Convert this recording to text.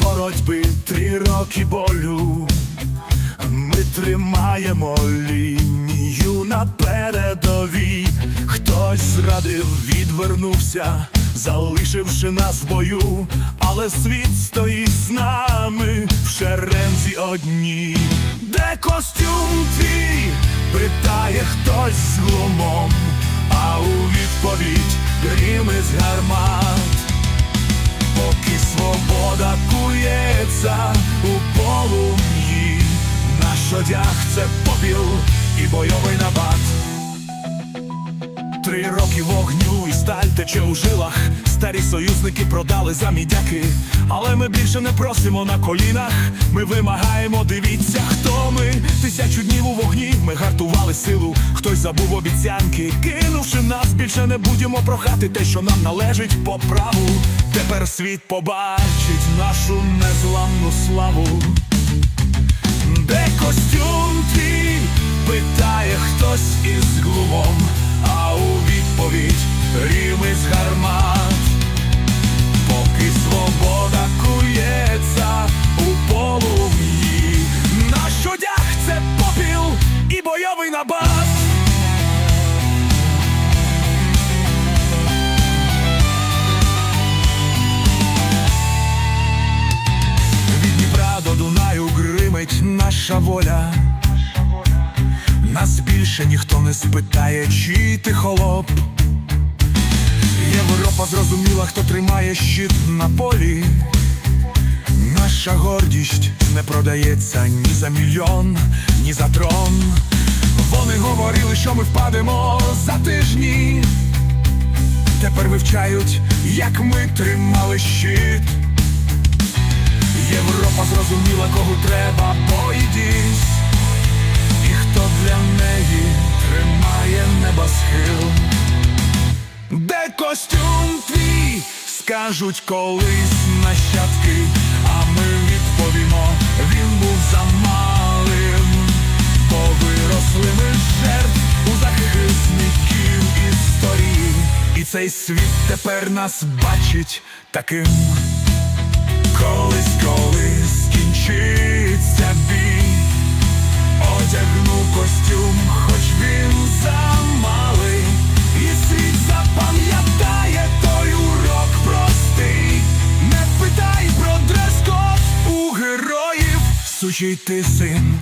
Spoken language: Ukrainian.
боротьби, три роки болю. Ми тримаємо лінію на передовій. Хтось зрадив, відвернувся, залишивши нас в бою, але світ стоїть з нами в шерензі одній. Де костюм твій? питає хтось з глумом, а у відповідь гріми з гармат. Поки свобода кується у полум'ї, наш одяг це попіл і бойовий набат. Три роки вогню і сталь тече у жилах. Старі союзники продали за мідяки, але ми більше не просимо на колінах. Ми вимагаємо, дивіться, хто ми. Тисячу днів у вогні ми гартували силу. Хтось забув обіцянки, кинувши нас, більше не будемо прохати те, що нам належить по праву. Тепер світ побачить нашу незламну славу. Де костюм твій? питає хтось із глумом, у відповідь ріми з гармат. Поки свобода кується у полум'ї, наш одяг це попіл і бойовий набат. Від Дніпра до Дунаю гримить наша воля. Нас більше ніхто не спитає, чи ти холоп. Європа зрозуміла, хто тримає щит на полі. Наша гордість не продається ні за мільйон, ні за трон. Вони говорили, що ми впадемо за тижні. Тепер вивчають, як ми тримали щит. Європа зрозуміла, кого треба, хто для неї тримає небосхил. Де костюм твій, скажуть колись нащадки, а ми відповімо, він був замалим, бо виросли ми жертв у захисників історії, і цей світ тепер нас бачить таким. Колись, коли скінчиться Не питай про дрес-код у героїв, сучий ти син,